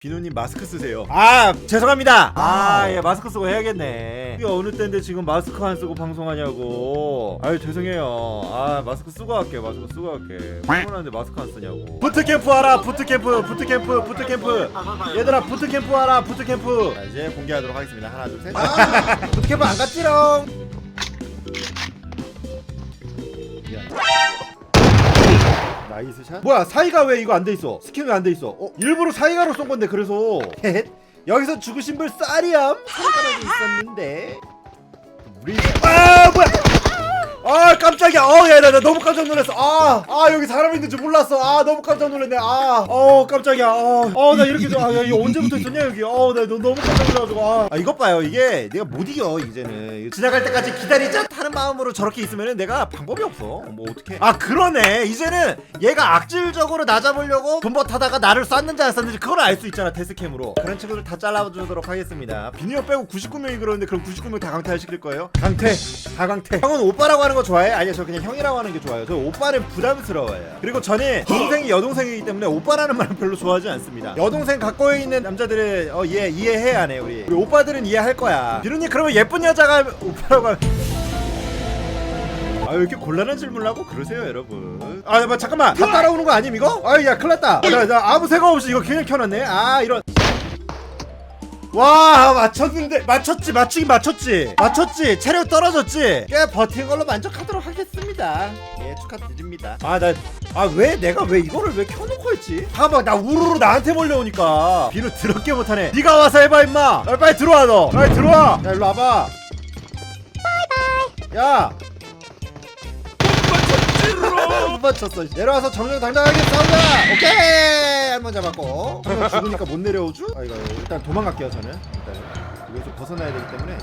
비누님 마스크 쓰세요. 아 죄송합니다. 아 예 마스크 쓰고 해야겠네. 이게 어느 때인데 지금 마스크 안 쓰고 방송하냐고. 아유 죄송해요. 아 마스크 쓰고 할게. 마스크 쓰고 할게. 피곤한데 마스크 안 쓰냐고. 부트캠프 하라. 부트캠프. 부트캠프. 부트캠프. 얘들아 부트캠프 하라. 부트캠프. 자, 이제 공개하도록 하겠습니다. 하나 둘 셋. 부트캠프 안 갔지롱. 나이스 샷. 뭐야 사이가 왜 이거 안 돼 있어? 스킨 왜 안 돼 있어? 어 일부러 사이가로 쏜 건데 그래서. 여기서 죽으신 분 쌀이암 사이가라도 있었는데. 우리 아 뭐야? 아 깜짝이야. 어야나 나 너무 깜짝 놀랐어. 아, 아 여기 사람 있는 줄 몰랐어. 아 너무 깜짝 놀랐네. 아, 어 깜짝이야. 어, 어나 이렇게 좀, 아, 야, 이거 언제부터 있었냐 여기. 어, 나 너, 너무 깜짝 놀라가지고. 아, 아 이것 봐요. 이게 내가 못 이겨 이제는. 지나갈 때까지 기다리자 하는 마음으로 저렇게 있으면은 내가 방법이 없어. 뭐 어떻게? 아 그러네. 이제는 얘가 악질적으로 나 잡으려고 분버타다가 나를 쐈는지 안 쐈는지 그걸 알 수 있잖아 데스캠으로. 그런 친구들 다 잘라주도록 하겠습니다. 비니 형 빼고 99명이 그러는데 그럼 99명 다 강퇴 시킬 거예요? 강퇴. 다 강퇴. 형은 오빠라고 하는 거 좋아해? 아니요 저 그냥 형이라고 하는 게 좋아요. 저 오빠는 부담스러워요. 그리고 저는 동생이 여동생이기 때문에 오빠라는 말은 별로 좋아하지 않습니다. 여동생 갖고 있는 남자들은 어, 예 이해해 안 해 우리. 우리 오빠들은 이해할 거야. 비루님 그러면 예쁜 여자가 오빠라고 하면 아왜 이렇게 곤란한 질문을 하고 그러세요 여러분 아 뭐, 잠깐만 다 따라오는 거 아님 이거? 아야 큰일 났다 나, 나 아무 생각 없이 이거 그냥 켜놨네 아 이런 와 맞췄는데 맞췄지 맞추긴 맞췄지. 맞췄지? 체력 떨어졌지? 꽤 버틴 걸로 만족하도록 하겠습니다. 예 축하드립니다. 아 나 아 왜 내가 왜 이거를 왜 켜놓고 했지? 봐봐 나 우르르 나한테 몰려오니까. 비누 더럽게 못하네. 네가 와서 해봐 임마. 아, 빨리 들어와 너. 빨리 들어와. 야 일로 와봐. 야. 못 맞췄어. 내려와서 정정 당당하게 싸우자. 오케이 한번 잡았고. 한명 죽으니까 못 내려오죠? 아 이거 일단 도망갈게요 저는. 일단은 여기서 벗어나야 되기 때문에.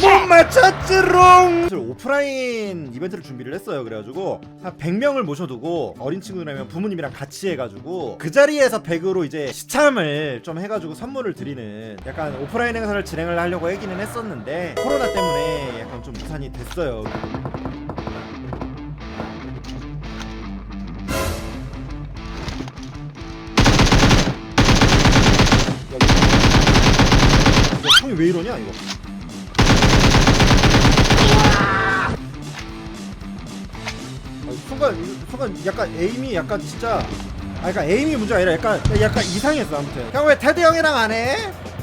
못 맞췄지롱! 오프라인 이벤트를 준비를 했어요. 그래가지고 한 100명을 모셔두고 어린 친구들이면 부모님이랑 같이 해가지고 그 자리에서 100으로 이제 시참을 좀 해가지고 선물을 드리는 약간 오프라인 행사를 진행을 하려고 하기는 했었는데 코로나 때문에 약간 좀 무산이 됐어요. 총이 왜 이러냐 이거? 아, 순간 순간 약간 에임이 약간 진짜 아 약간 에임이 문제가 아니라 약간 약간 이상했어 아무튼 형 왜 테드 형이랑 안 해?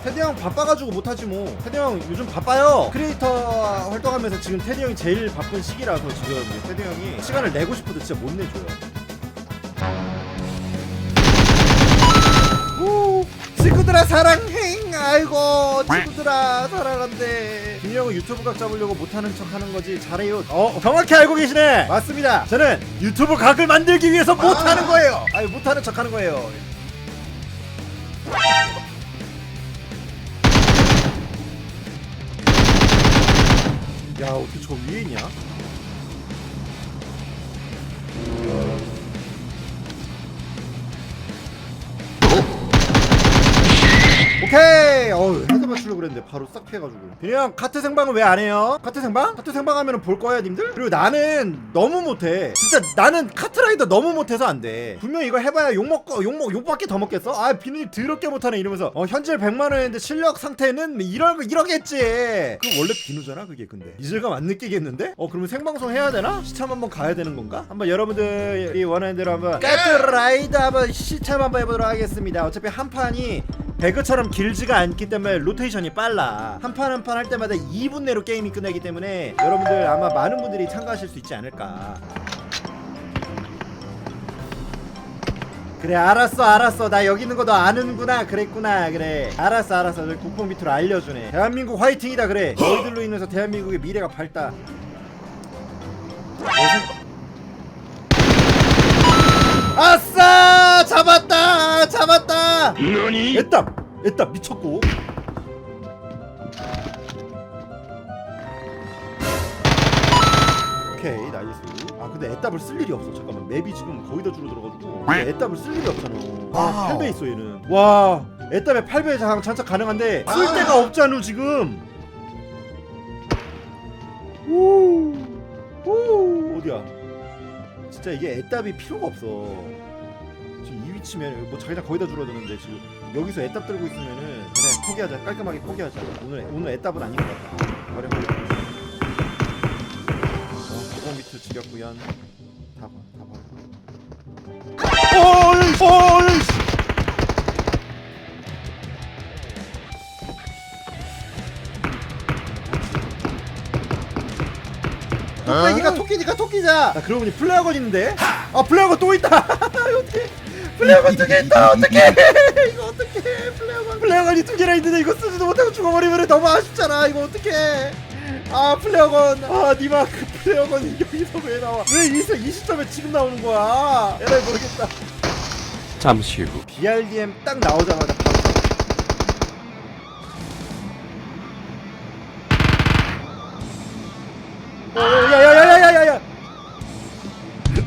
테드 형 바빠가지고 못하지 뭐 테드 형 요즘 바빠요 크리에이터 활동하면서 지금 테드 형이 제일 바쁜 시기라서 지금 테드 형이 시간을 내고 싶어도 진짜 못 내줘요 친구들아 사랑해. 아이고 친구들아 사랑한대 김영은 유튜브 각 잡으려고 못하는 척 하는 거지. 잘해요. 어 정확히 알고 계시네. 맞습니다. 저는 유튜브 각을 만들기 위해서 못하는 거예요. 아니 못하는 척 하는 거예요. 야 어떻게 저 위에 있냐 그랬는데 바로 싹 피해가지고 그냥 카트 생방은 왜 안 해요? 카트 생방? 카트 생방 하면 볼 거야 님들? 그리고 나는 너무 못해 진짜 나는 카트라이더 너무 못해서 안돼 분명 이거 해봐야 욕먹고 욕먹 욕밖에 더 먹겠어? 아 비누님 더럽게 못하네 이러면서 어 현질 100만원인데 실력 상태는 이러, 이러겠지 그 원래 비누잖아 그게 근데 이질감 안 느끼겠는데? 어 그러면 생방송 해야 되나? 시참 한번 가야 되는 건가? 한번 여러분들이 원하는 대로 한번 카트라이더 한번 시참 한번 해보도록 하겠습니다 어차피 한 판이 배그처럼 길지가 않기 때문에 로테이션이 빨라. 한 판 한 판 할 때마다 2분 내로 게임이 끝나기 때문에 여러분들 아마 많은 분들이 참가하실 수 있지 않을까. 그래 알았어 알았어. 나 여기 있는 거 너 아는구나. 그랬구나. 그래. 알았어 알았어. 저 국뽕 밑으로 알려주네. 대한민국 화이팅이다. 그래. 너희들로 인해서 대한민국의 미래가 밝다. 아싸! 잡았다! 잡았 다 너니? 애답 애답 미쳤고. 오케이 나이스. 아 근데 애답을 쓸 일이 없어. 잠깐만 맵이 지금 거의 다 줄어들어가지고. 근데 애답을 쓸 일이 없잖아. 아 8배 있어 얘는. 와 애답에 8배 장 장착 가능한데 쓸 데가 없잖아 지금. 오, 오 어디야? 진짜 이게 애답이 필요가 없어 치면 뭐 자기장 거의 다 줄어드는데 지금 여기서 애답 들고 있으면은 그래 포기하자 깔끔하게 포기하자 오늘 오늘 애답은 아닌 것 버려 버려 어, 900m 지렸구연 다 봐, 다 봐. 어이, 어이, 씨. 토끼니까 토끼니까 토끼자. 나 그러고 보니 플레어건 있는데. 아 플레어건 또 있다. 어떻게? 플레어건 두 개 있다. 어떻게? 이거 어떻게? 플레어건 플레어건이 두 개나 있는데 이거 쓰지도 못하고 죽어버리면 너무 아쉽잖아. 이거 어떻게? 아 플레어건 아 니마 그 플레어건이 여기서 왜 나와? 왜이 이 시점에 지금 나오는 거야? 에라이 모르겠다. 잠시 후 BRDM 딱 나오자마자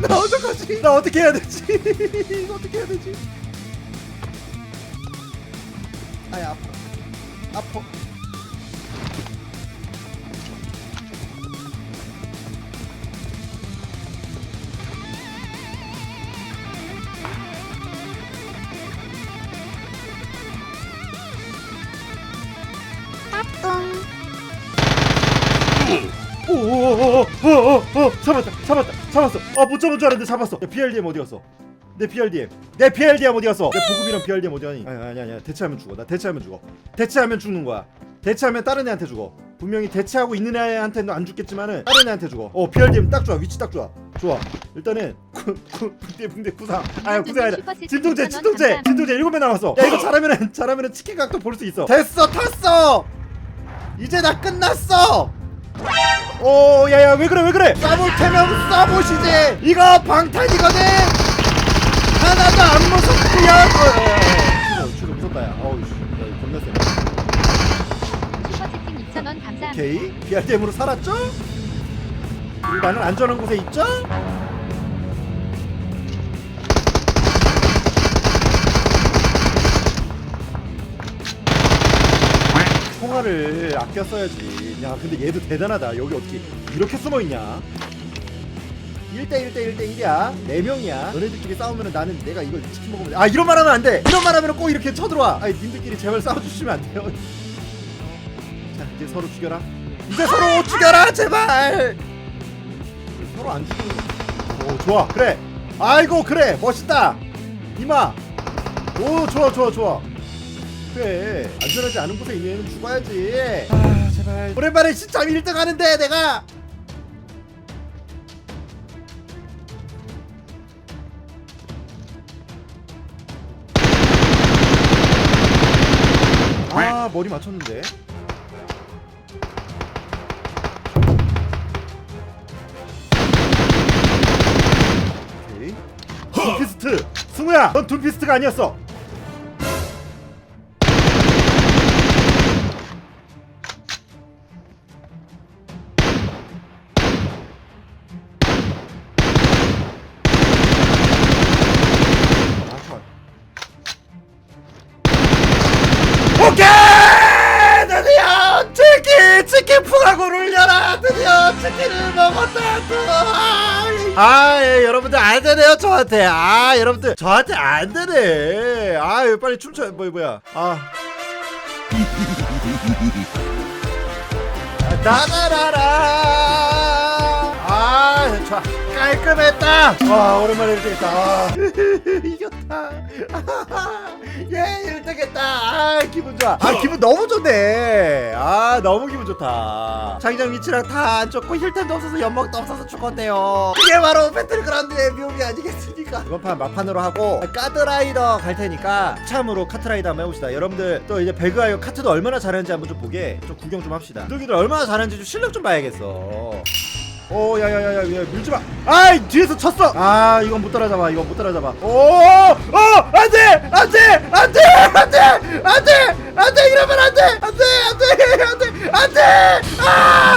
나 어떡하지 나 어떻게 해야 되지 이거 어떻게 해야 되지 아야 아파 아파 오오오오오오 잡았다 잡았다 잡았어. 아못 잡은 줄 알았는데 잡았어. 야, BRDM 어디 갔어? 내 BRDM 내 BRDM 어디 갔어? 내 보급이랑 BRDM 어디 가니? 아니 아니 아니 대체하면 죽어. 나 대체하면 죽어. 대체하면 죽는 거야. 대체하면 다른 애한테 죽어. 분명히 대체하고 있는 애한테는 안 죽겠지만은 다른 애한테 죽어. 어 BRDM 딱 좋아. 위치 딱 좋아. 좋아. 일단은 붕대 붕대 구상. 아야 구상 아니라 진통제 진통제. 진통제 일곱 배 남았어. 야 이거 잘하면은 잘하면은 치킨 각도 볼 수 있어. 됐어 탔어! 이제 나 끝났어 오 야야 왜 그래 왜 그래? 싸볼 테면 싸보시지. 이거 방탄이거든. 하나도 안 무섭구요. 어, 주로 무섭다 야. 어우 씨. 야, 겁나 세 슈퍼채팅 2,000원 감사합니다. 오케이. BRDM으로 살았죠? 그리고 나는 안전한 곳에 있죠? 총알을 아껴 써야지. 야 근데 얘도 대단하다. 여기 어떻게 이렇게 숨어있냐? 1대1 대 1대 1이야. 4명이야. 너네들끼리 싸우면 나는 내가 이걸 치킨 먹으면 돼. 아 이런 말 하면 안돼. 이런 말 하면 꼭 이렇게 쳐들어와. 아니 님들끼리 제발 싸워주시면 안 돼요. 자 이제 서로 죽여라. 이제 서로 죽여라 제발! 서로 안 죽이는 거. 오 좋아. 그래. 아이고 그래. 멋있다. 이마. 오 좋아 좋아 좋아 그래. 안전하지 않은 곳에 있는 죽어야지. 아 제발. 오랜만에 시참 1등 하는데 내가. 아 머리 맞췄는데. 오케이. 둠피스트. 승우야 넌 둠피스트가 아니었어 먹었다 또. 아 예, 여러분들 안 되네요 저한테. 아 여러분들 저한테 안 되네. 아 이거 빨리 춤춰. 뭐 뭐야. 아. 나나라라 아 좋아 깔끔했다. 와 오랜만에 1등했다. 아. 이겼다. 예 1등했다. 아 기분 좋아. 아 기분 너무 좋네. 아 너무 기분 좋다. 자기장 위치랑 다 안 좋고 힐템도 없어서 연막도 없어서 죽었네요. 이게 바로 배틀그라운드의 묘미 아니겠습니까? 이번 판 막판으로 하고 카드라이더 갈 테니까 참으로 카트라이더 한번 해봅시다. 여러분들 또 이제 배그하여 카트도 얼마나 잘하는지 한번 좀 보게 좀 구경 좀 합시다. 누기들 얼마나 잘하는지 좀 실력 좀 봐야겠어 오 야야야야 야, 밀지 마. 아이 뒤에서 쳤어. 아 이건 못 따라잡아. 이건 못 따라잡아. 오어 안돼 안돼 안돼 안돼 안돼 안돼 이러면 안돼 안돼 안돼 안돼 안돼 아